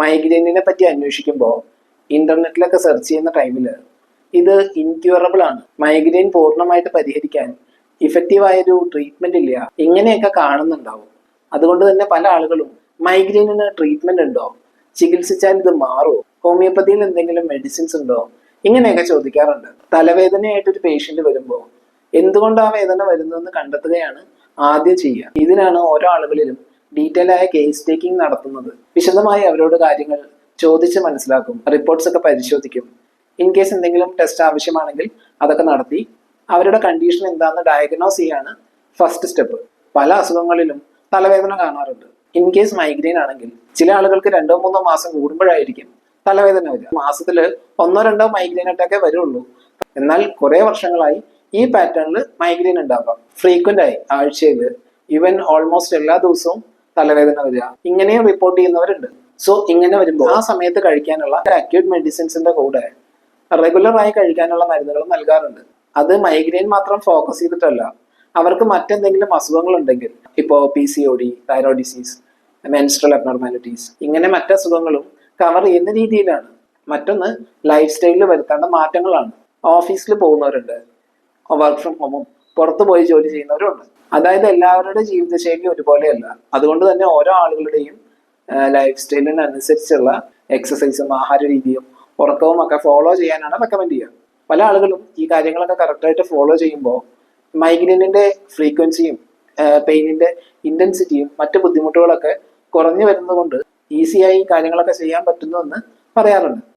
മൈഗ്രെയിനിനെ പറ്റി അന്വേഷിക്കുമ്പോൾ ഇന്റർനെറ്റിലൊക്കെ സെർച്ച് ചെയ്യുന്ന ടൈമിൽ ഇത് ഇൻക്യൂറബിൾ ആണ്. മൈഗ്രെയിൻ പൂർണമായിട്ട് പരിഹരിക്കാൻ ഇഫക്റ്റീവായ ഒരു ട്രീറ്റ്മെന്റ് ഇല്ല. ഇങ്ങനെയൊക്കെ കാണുന്നുണ്ടാവും. അതുകൊണ്ട് തന്നെ പല ആളുകളും മൈഗ്രെയിനിന് ട്രീറ്റ്മെന്റ് ഉണ്ടോ? ചികിത്സിച്ചാൽ ഇത് മാറുമോ ഹോമിയോപ്പതിയിൽ എന്തെങ്കിലും മെഡിസിൻസ് ഉണ്ടോ? ഇങ്ങനെയൊക്കെ ചോദിക്കാറുണ്ട്. തലവേദനയായിട്ട് ഒരു പേഷ്യന്റ് വരുമ്പോൾ എന്തുകൊണ്ട് ആ വേദന വരുന്നതെന്ന് കണ്ടെത്തുകയാണ് ആദ്യം ചെയ്യുക. ഇതിനാണ് ഓരോ ആളുകളിലും ഡീറ്റെയിൽ ആയ കേസ് ടേക്കിംഗ് നടത്തുന്നത് വിശദമായി അവരോട് കാര്യങ്ങൾ ചോദിച്ച് മനസ്സിലാക്കും റിപ്പോർട്ട്സ് ഒക്കെ പരിശോധിക്കും. ഇൻ കേസ് എന്തെങ്കിലും ടെസ്റ്റ് ആവശ്യമാണെങ്കിൽ അതൊക്കെ നടത്തി. അവരുടെ കണ്ടീഷൻ എന്താണെന്ന് ഡയഗ്നോസ് ചെയ്യാണ് ഫസ്റ്റ് സ്റ്റെപ്പ് പല അസുഖങ്ങളിലും തലവേദന കാണാറുണ്ട്. ഇൻ കേസ് മൈഗ്രെയിൻ ആണെങ്കിൽ ചില ആളുകൾക്ക് രണ്ടോ മൂന്നോ മാസം കൂടുമ്പോഴായിരിക്കും തലവേദന വരിക. മാസത്തിൽ ഒന്നോ രണ്ടോ മൈഗ്രെയിൻ അറ്റാക്കേ വരുള്ളൂ. എന്നാൽ കുറെ വർഷങ്ങളായി ഈ പാറ്റേണിൽ മൈഗ്രെയിൻ ഉണ്ടാവാം. ഫ്രീക്വന്റ് ആയി ആഴ്ചയിൽ ഈവൻ ഓൾമോസ്റ്റ് എല്ലാ ദിവസവും തലവേദന വരിക ഇങ്ങനെയും റിപ്പോർട്ട് ചെയ്യുന്നവരുണ്ട്. സോ ഇങ്ങനെ വരുമ്പോൾ ആ സമയത്ത് കഴിക്കാനുള്ള അക്യൂട്ട് മെഡിസിൻസിന്റെ കൂടെ റെഗുലറായി കഴിക്കാനുള്ള മരുന്നുകൾ നൽകാറുണ്ട്. അത് മൈഗ്രെയിൻ മാത്രം ഫോക്കസ് ചെയ്തിട്ടല്ല അവർക്ക് മറ്റെന്തെങ്കിലും അസുഖങ്ങൾ ഉണ്ടെങ്കിൽ ഇപ്പോൾ P C O D thyroid disease menstrual abnormalities ഇങ്ങനെ മറ്റസുഖങ്ങളും കവർ ചെയ്യുന്ന രീതിയിലാണ്. മറ്റൊന്ന് ലൈഫ് സ്റ്റൈലിൽ വരുത്തേണ്ട മാറ്റങ്ങളാണ്. ഓഫീസിൽ പോകുന്നവരുണ്ട്. വർക്ക് ഫ്രം ഹോമും പുറത്തു പോയി ജോലി ചെയ്യുന്നവരുണ്ട്. അതായത് എല്ലാവരുടെ ജീവിതശൈലി ഒരുപോലെയല്ല. അതുകൊണ്ട് തന്നെ ഓരോ ആളുകളുടെയും ലൈഫ് സ്റ്റൈലിനനുസരിച്ചുള്ള എക്സസൈസും ആഹാര രീതിയും ഉറക്കവും ഒക്കെ ഫോളോ ചെയ്യാനാണ് റെക്കമെൻഡ് ചെയ്യുക. പല ആളുകളും ഈ കാര്യങ്ങളൊക്കെ കറക്റ്റായിട്ട് ഫോളോ ചെയ്യുമ്പോൾ മൈഗ്രെയിനിന്റെ ഫ്രീക്വൻസിയും പെയിനിന്റെ ഇന്റൻസിറ്റിയും മറ്റ് ബുദ്ധിമുട്ടുകളൊക്കെ കുറഞ്ഞു വരുന്നതുകൊണ്ട് ഈസിയായി കാര്യങ്ങളൊക്കെ ചെയ്യാൻ പറ്റുന്നു എന്ന് പറയാറുണ്ട്.